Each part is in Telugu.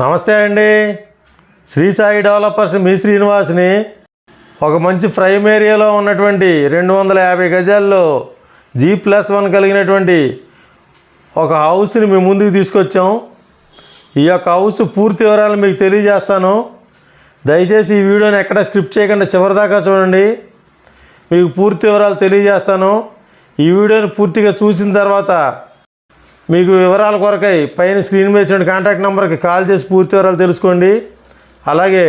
నమస్తే అండి. శ్రీ సాయి డెవలపర్స్ మీ శ్రీనివాస్ని ఒక మంచి ప్రైమ్ ఏరియాలో ఉన్నటువంటి రెండు వందల యాభై గజాల్లో జీ ప్లస్ వన్ కలిగినటువంటి ఒక హౌస్ని మేము ముందుకు తీసుకొచ్చాం. ఈ యొక్క హౌస్ పూర్తి వివరాలు మీకు తెలియజేస్తాను. దయచేసి ఈ వీడియోని ఎక్కడ స్క్రిప్ట్ చేయకుండా చివరిదాకా చూడండి. మీకు పూర్తి వివరాలు తెలియజేస్తాను. ఈ వీడియోని పూర్తిగా చూసిన తర్వాత మీకు వివరాల కొరకై పైన స్క్రీన్ మీద ఇచ్చిన కాంటాక్ట్ నెంబర్కి కాల్ చేసి పూర్తి వివరాలు తెలుసుకోండి. అలాగే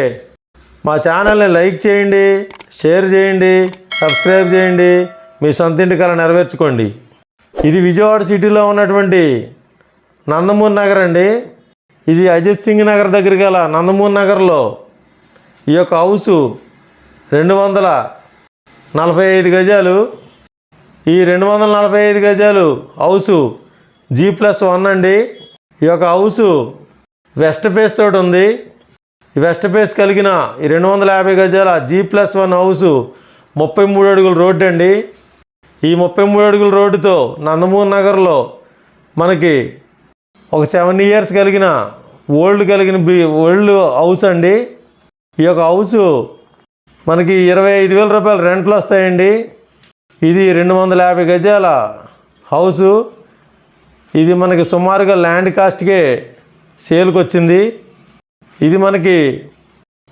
మా ఛానల్ని లైక్ చేయండి షేర్ చేయండి సబ్స్క్రైబ్ చేయండి మీ సొంత ఇంటి కళ నెరవేర్చుకోండి. ఇది విజయవాడ సిటీలో ఉన్నటువంటి నందమూరి నగర్ అండి. ఇది అజిత్ సింగ్ నగర్ దగ్గర గల నందమూరి నగర్లో ఈ యొక్క హౌసు రెండు వందల నలభై ఐదు గజాలు. ఈ రెండు వందల నలభై ఐదు గజాలు హౌసు జీ ప్లస్ వన్ అండి. ఈ యొక్క హౌసు వెస్ట్ ఫేస్ తోటి ఉంది. ఈ వెస్ట్ ఫేస్ కలిగిన ఈ రెండు వందల యాభై గజాల జీ ప్లస్ వన్ హౌసు ముప్పై మూడు అడుగుల రోడ్డు అండి. ఈ ముప్పై మూడు అడుగుల రోడ్డుతో నందమూరి నగర్లో మనకి ఒక సెవెన్ ఇయర్స్ కలిగిన ఓల్డ్ కలిగిన బి ఓల్డ్ హౌస్ అండి. ఈ యొక్క హౌసు మనకి ఇరవై ఐదు వేల రూపాయలు రెంట్లు వస్తాయండి. ఇది రెండు వందల యాభై గజాల హౌసు. ఇది మనకి సుమారుగా ల్యాండ్ కాస్ట్కే సేల్కి వచ్చింది ఇది మనకి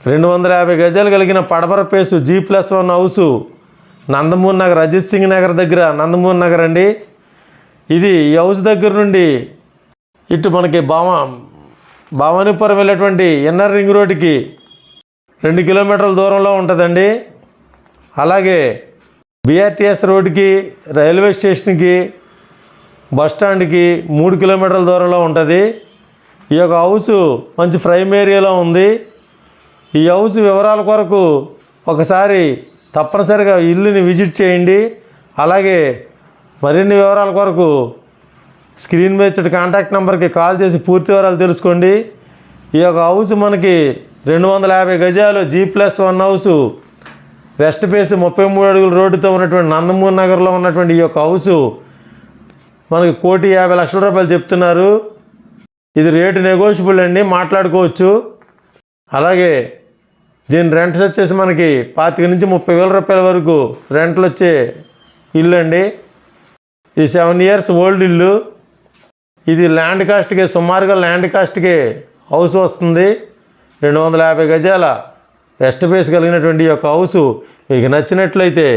రెండు వందల యాభై గజాలు కలిగిన పడమర face G plus one house Nandamuri Nagar Ajit Singh Nagar దగ్గర నందమూరి నగర్ అండి. ఇది ఈ హౌస్ దగ్గర నుండి ఇటు మనకి భావ భవానీపురం వెళ్ళేటువంటి ఇన్నర్ రింగ్ రోడ్డుకి రెండు కిలోమీటర్ల దూరంలో ఉంటుందండి. అలాగే బీఆర్టీఎస్ రోడ్డుకి రైల్వే స్టేషన్కి బస్ స్టాండ్కి మూడు కిలోమీటర్ల దూరంలో ఉంటుంది. ఈ యొక్క హౌస్ మంచి ప్రైమ్ ఏరియాలో ఉంది. ఈ హౌస్ వివరాల కొరకు ఒకసారి తప్పనిసరిగా ఇల్లుని విజిట్ చేయండి. అలాగే మరిన్ని వివరాల కొరకు స్క్రీన్ మీద కాంటాక్ట్ నెంబర్కి కాల్ చేసి పూర్తి వివరాలు తెలుసుకోండి. ఈ యొక్క హౌస్ మనకి రెండు వందల యాభై గజాలు G plus one house. West face ముప్పై మూడు అడుగుల రోడ్డుతో ఉన్నటువంటి నందమూరి నగర్లో ఉన్నటువంటి ఈ యొక్క హౌసు మనకి కోటి యాభై లక్షల రూపాయలు చెప్తున్నారు. ఇది రేటు నెగోషియబుల్ అండి మాట్లాడుకోవచ్చు. అలాగే దీని రెంట్స్ వచ్చేసి మనకి పాతిక నుంచి ముప్పై వేల రూపాయల వరకు రెంట్లు వచ్చే ఇల్లు అండి. ఇది సెవెన్ ఇయర్స్ ఓల్డ్ ఇల్లు. ఇది ల్యాండ్ కాస్ట్కి సుమారుగా ల్యాండ్ కాస్ట్కి హౌస్ వస్తుంది. రెండు వందల యాభై గజాల వెస్ట్ ఫేస్ కలిగినటువంటి ఈ యొక్క హౌస్ మీకు నచ్చినట్లయితే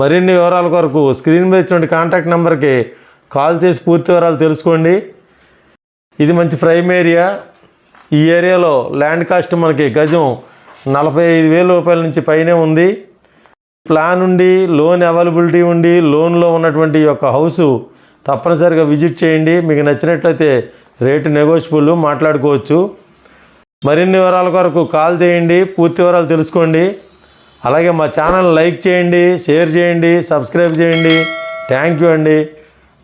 మరిన్ని వివరాల కొరకు స్క్రీన్ మీద ఇచ్చినటువంటి కాంటాక్ట్ నెంబర్కి కాల్ చేసి పూర్తి వివరాలు తెలుసుకోండి. ఇది మంచి ప్రైమ్ ఏరియా. ఈ ఏరియాలో ల్యాండ్ కాస్ట్ మనకి గజం నలభై ఐదు వేల రూపాయల నుంచి పైనే ఉంది. ప్లాన్ ఉండి లోన్ అవైలబిలిటీ ఉండి లోన్లో ఉన్నటువంటి ఈ యొక్క హౌసు తప్పనిసరిగా విజిట్ చేయండి. మీకు నచ్చినట్లయితే రేటు నెగోషియబుల్ మాట్లాడుకోవచ్చు. మరిన్ని వివరాల కొరకు కాల్ చేయండి పూర్తి వివరాలు తెలుసుకోండి. అలాగే మా ఛానల్ లైక్ చేయండి షేర్ చేయండి సబ్స్క్రైబ్ చేయండి. థ్యాంక్ యూ అండి.